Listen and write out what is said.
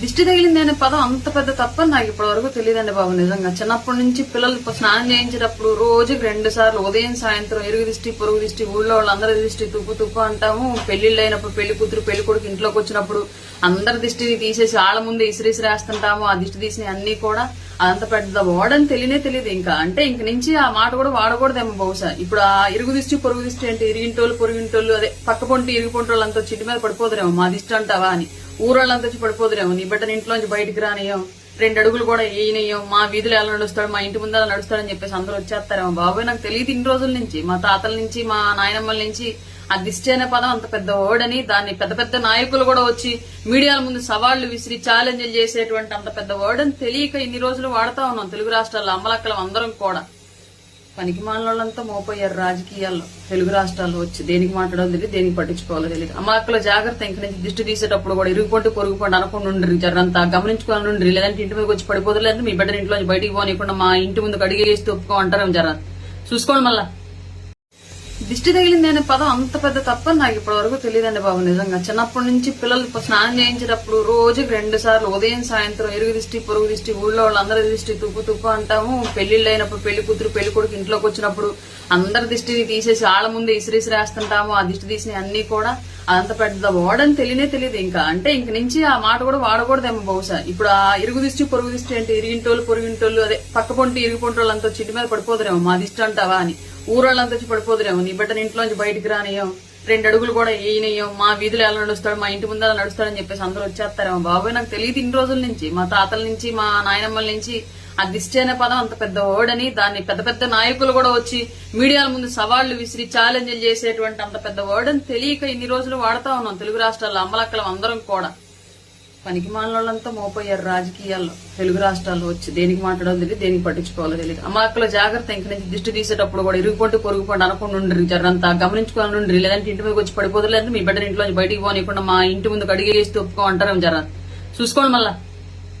దిష్టి తగిలింది అనే పదం అంత పెద్ద తప్పని నాకు ఇప్పటి వరకు తెలియదండి బాబు నిజంగా. చిన్నప్పటి నుంచి పిల్లలు స్నానం చేయించేటప్పుడు రోజుకి రెండు సార్లు ఉదయం సాయంత్రం ఎరుగు దిష్టి పొరుగు దిష్టి ఊళ్ళో వాళ్ళందరి దిష్టి తుప్పు తుప్పు అంటాము. పెళ్ళిళ్ళు అయినప్పుడు పెళ్ళి కూతురు పెళ్ళి కొడుకు ఇంట్లోకి వచ్చినప్పుడు అందరి దిష్టిని తీసేసి ఆళ్ళ ముందు ఇసిరిసిరేస్తుంటాము. ఆ దిష్టి తీసిన అన్ని కూడా అంత పెద్ద వాడని తెలియనే తెలియదు ఇంకా. అంటే ఇంక నుంచి ఆ మాట కూడా వాడకూడదేమో బహుశా. ఇప్పుడు ఆ ఇరుగు దిష్టి పొరుగు దిష్టి అంటే ఇరిగింటోళ్ళు పొరుగింటోళ్ళు అదే పక్క పొంటి ఇరుగు పొంటోళ్ళు అంతా చిట్టి మీద పడిపోదురేమో. మా దిష్టి అంటావా అని. ఊరోళ్ళంతా వచ్చి పడిపోదురేమో. నీ బిడ్డని ఇంట్లోంచి బయటికి రానియం రెండు అడుగులు కూడా వేయనియం మా వీధిలో ఎలా నడుస్తాడు మా ఇంటి ముందు ఎలా నడుస్తాడని చెప్పేసి అందరూ వచ్చేస్తారేమో బాబోయ్. నాకు తెలియదు ఇన్ని రోజుల నుంచి. మా తాతల నుంచి మా నాయనమ్మల నుంచి ఆ దిష్టి అనే పదం అంత పెద్ద ఓడని దాన్ని పెద్ద పెద్ద నాయకులు కూడా వచ్చి మీడియాల ముందు సవాళ్ళు విసిరి ఛాలెంజ్లు చేసేటువంటి అంత పెద్ద వర్డ్ అని తెలియక ఇన్ని రోజులు వాడతా ఉన్నాం తెలుగు రాష్ట్రాల్లో అమ్మలక్కలం అందరం కూడా. పనికి మాలంతా మోపోయారు రాజకీయాల్లో తెలుగు రాష్ట్రాల్లో వచ్చి. దేనికి మాట్లాడడం తెలియదు దేనికి పట్టించుకోవాలో తెలియదు. అమ్మలక్కల జాగ్రత్త ఇంక నుంచి దిష్టి తీసేటప్పుడు కూడా ఇరుగుపంటి పొరుగుపండి అనుకుని ఉండ్రి. జరంతా గమనించుకోవాలని ఉండ్రి. లేదంటే ఇంటి మీదకి వచ్చి పడిపోదు లేదంటే మీ బిడ్డని ఇంట్లో బయటికి పోనీయకుండా మా ఇంటి ముందు అడిగేసి ఒప్పుకో అంటారేమో జర చూసుకోండి మళ్ళా. దిష్టి తగిలింది అనే పదం అంత పెద్ద తప్ప నాకు ఇప్పటి వరకు తెలియదండి బాబు నిజంగా. చిన్నప్పటి నుంచి పిల్లలు స్నానం చేయించేటప్పుడు రోజుకి రెండు సార్లు ఉదయం సాయంత్రం ఎరుగు దిష్టి పొరుగు దిష్టి ఊళ్ళో వాళ్ళందరి దిష్టి తుప్పు తుప్పు అంటాము. పెళ్ళిళ్ళు అయినప్పుడు పెళ్ళి కూతురు పెళ్ళి కొడుకు ఇంట్లోకి వచ్చినప్పుడు అందరి దిష్టిని తీసేసి ఆళ్ళ ముందు ఇసిరిసి వేస్తుంటాము ఆ దిష్టి తీసిన అన్ని కూడా అదంత పెద్ద వాడని తెలియనే తెలియదు ఇంకా. అంటే ఇంక నుంచి ఆ మాట కూడా వాడకూడదేమో బహుశా. ఇప్పుడు ఆ ఇరుగు దిష్టి పొరుగు దిష్టి అంటే ఇరిగింటోళ్ళు పొరుగింటోళ్ళు అదే పక్క పొంటి ఇరుగు పొంటోళ్ళు అంతా చిట్టి మీద పడిపోదురేమో మా దిష్టి అంటావా అని. ఊరోళ్ళంతా వచ్చి పడిపోదురేమో. నీ బిడ్డని ఇంట్లోంచి బయటికి రానియం రెండు అడుగులు కూడా వేయనియం మా వీధిలో ఎలా నడుస్తాడు మా ఇంటి ముందు నడుస్తాడని చెప్పేసి అందరూ వచ్చేస్తారేమో. బాబోయ్ నాకు తెలియదు ఇన్ని రోజుల నుంచి. మా తాతల నుంచి మా నాయనమ్మల నుంచి ఆ దిష్టి అనే పదం అంత పెద్ద ఓడని దాన్ని పెద్ద పెద్ద నాయకులు కూడా వచ్చి మీడియాల ముందు సవాళ్ళు విసిరి ఛాలెంజ్లు చేసేటువంటి అంత పెద్ద ఓడని తెలియక ఇన్ని రోజులు వాడతా ఉన్నాం తెలుగు రాష్ట్రాల్లో అమ్మలక్కలం అందరం కూడా. పనికి మాలంతా మోపోయారు రాజకీయాల్లో తెలుగు రాష్ట్రాల్లో వచ్చి. దేనికి మాట్లాడడం తెలియదు దేనికి పట్టించుకోవాలో తెలియదు. అమ్మలక్కల జాగ్రత్త ఇంక నుంచి దిష్టి తీసేటప్పుడు కూడా ఇరుగుపంటి పొరుగుపండి అనుకుని ఉండరు జరంతా గమనించుకోవాలని ఉండరు లేదంటే ఇంటి మీద వచ్చి పడిపోదు లేదంటే మీ బిడ్డని ఇంట్లో బయటికి పోనీయకుండా మా ఇంటి ముందు అడిగేసి ఒప్పుకో అంటారేమో జర చూసుకోండి మళ్ళా.